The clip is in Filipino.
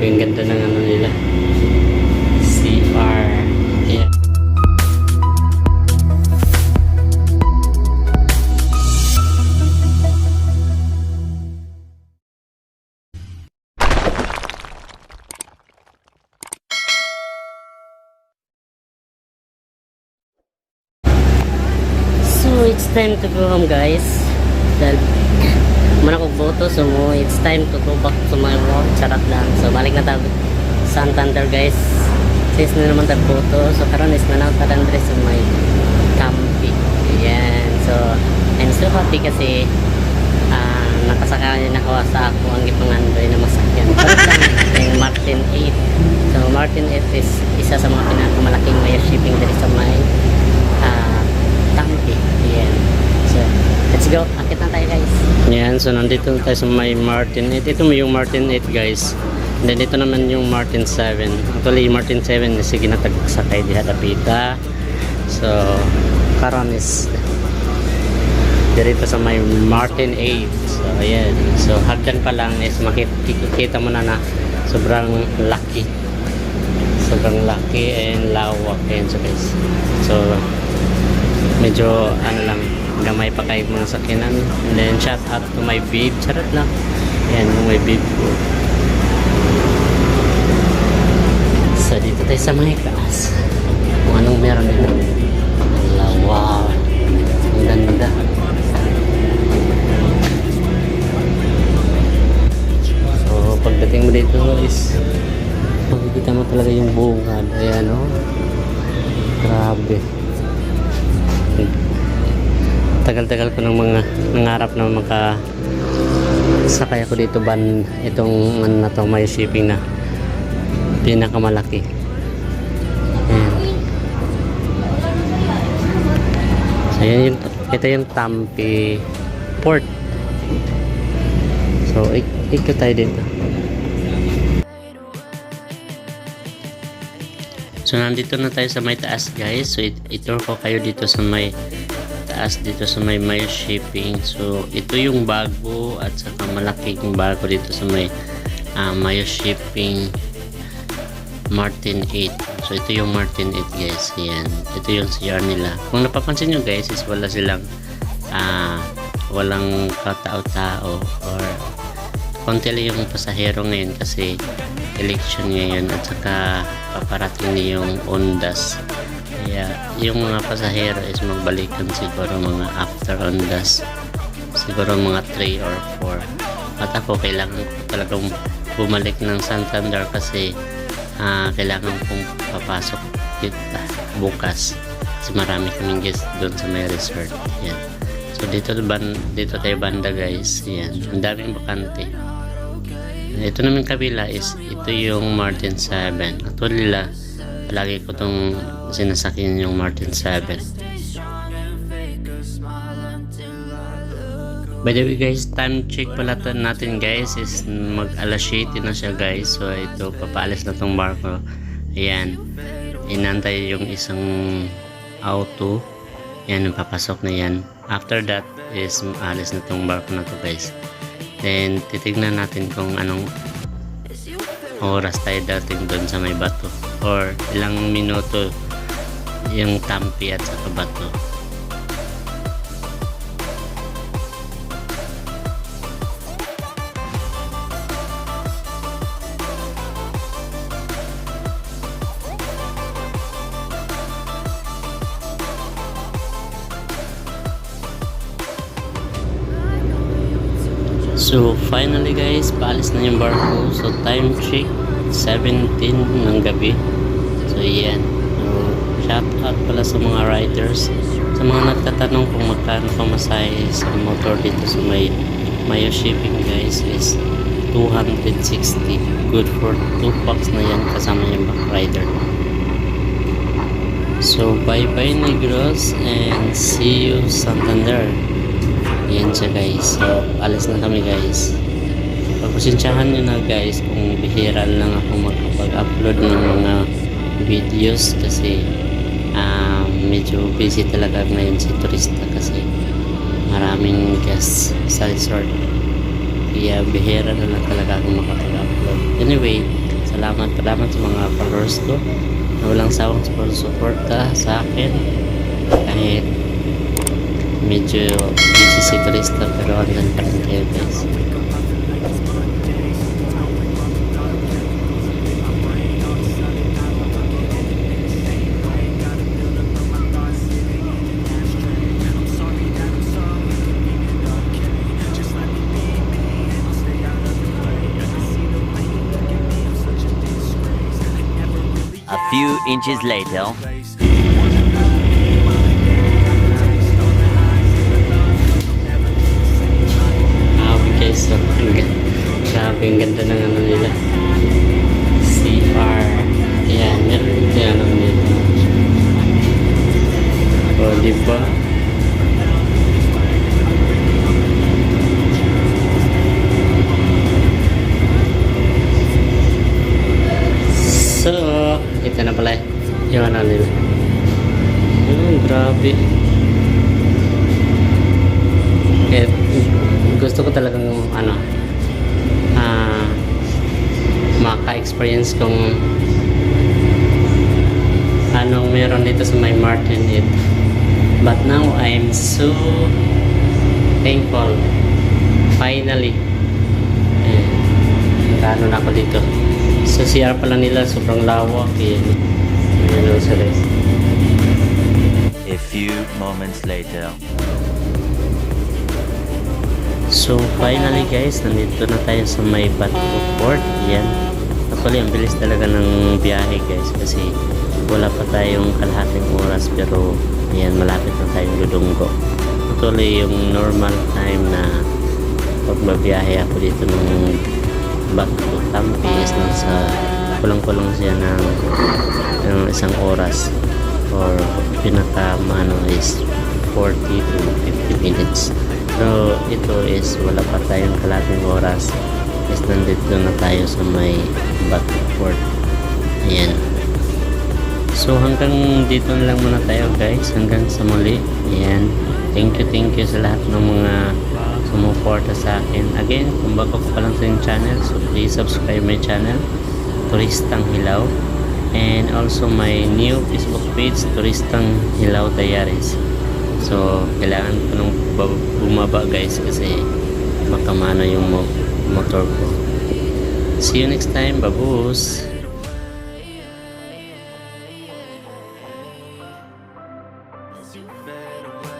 Ang ganda ng ano nila. CR. So, it's time to go home guys. Dahil Muna kong boto, so it's time to go back to my work. Charot lang. So, balik na tayo sa Santander guys. Since na naman tayo boto, so karon is na lang tayo Andres sa may Campi. Ayan. So, I'm so happy kasi ah nakasakay na ako sa ako ang ipangandoy na masakyan. Yung Martin 8. So, Martin 8 is isa sa mga pinakamalaking may shipping dito sa may ah Campi. Ayan. Let's go. Akit na tayo guys. Yan, so nandito tayo sa may Martin 8. Ito yung Martin 8 guys. And then dito naman yung Martin 7. Actually, Martin 7 is sige na tagsakay di hadapita. So, karon is dito sa may Martin 8. So, ayan. So, hagdan pa lang is makikita mo na na sobrang laki. Sobrang laki and lawak. Ayan so guys. So, medyo ano lang gamay pa kayo mga sakinan. And then shout out to my babe. Charot lang. Yan yung my babe ko. So dito tayo sa mga taas kung anong meron dito Ala, wow. Ang ganda. So pagdating mo dito is makikita mo talaga yung bungad. Ayan o grabe tagal-tagal ko ng mga nangarap na maka sakay ako dito ban itong ano na to may shipping na pinakamalaki Ayan. so yan yung ito yung Tampi port so ik ikot tayo dito So nandito na tayo sa may taas guys. So it ito ko kayo dito sa may taas dito sa may may shipping. So ito yung bago at saka malaking bago dito sa may uh, Mayo shipping Martin 8. So ito yung Martin 8 guys. Yan. Ito yung CR nila. Kung napapansin nyo guys is wala silang ah walang katao-tao or konti lang yung pasahero ngayon kasi election ngayon at saka paparating na yung ondas kaya yung mga pasahero is magbalikan siguro mga after ondas siguro mga 3 or 4 at ako kailangan ko talagang bumalik ng Santander kasi ah, kailangan kong papasok dito, ah, bukas. Kasi marami kaming guest doon sa may resort. Yan. So dito, ban, dito tayo banda guys. Yan. Ang daming bakante. Ito naman kabila is ito yung Martin 7 actually la palagi ko tong sinasakyan yung Martin 7 by the way guys time check pala natin guys is mag alas 7 na siya guys. So ito papaalis na tong barko. Ayan. Inantay yung isang auto. Yan papasok na yan. After that is alis na tong barko na to guys. Then, titignan natin kung anong oras tayo dating doon sa may bato. Or ilang minuto yung tampi at saka bato. So, finally guys, paalis na yung barko. So, time check, 17 ng gabi. So, yan. Shout out pala sa mga riders. Sa mga nagtatanong kung magkano pamasahe sa motor dito sa may Mayo shipping guys is 260. Good for 2 packs na yan kasama yung back rider. So, bye-bye Negros and see you Santander. Yan siya guys. So, alis na kami guys. Pagpasensyahan nyo na guys kung bihira lang ako makapag-upload ng mga videos kasi ah, medyo busy talaga ngayon si turista kasi maraming guests sa resort. Kaya bihira na lang talaga ako makapag-upload. Anyway, Salamat, salamat sa mga followers ko na walang sawang suporta sa akin. Kahit medyo busy si Krista pero andun pa rin few inches later. Ah, Ga- grabe ganda ng ano nila. CR. Ayan, meron yung ano nila. O, di ito na pala yung ano nila. Oh, grabe. Eh, gusto ko talagang ano ah maka-experience kung anong meron dito sa may Martin it. But now I'm so thankful. Finally. Eh, ano na ako dito. CR pala nila sobrang lawak eh. Ano sa rest. A few moments later. So finally guys, nandito na tayo sa may Bato Port. Yan. Actually, ang bilis talaga ng biyahe guys kasi wala pa tayong kalahating oras pero yan, malapit na tayong Dudunggo. Actually, yung normal time na pagbabiyahe ako dito ng Bato Tampi is nasa kulang-kulang siya ng, ng isang oras or pinaka ano is 40 to 50 minutes. Pero ito is wala pa tayong kalating oras. Is nandito na tayo sa may Batford. Ayan. So hanggang dito na lang muna tayo guys. Hanggang sa muli. Ayan. Thank you, thank you sa lahat ng mga sumuporta sa akin. Again, kung bago ka lang sa channel, so please subscribe my channel, Turistang Hilaw. And also my new Facebook page, Turistang Hilaw Tayares. So, kailangan ko nung bumaba guys kasi makamano yung mo motor ko. See you next time. Babus! you better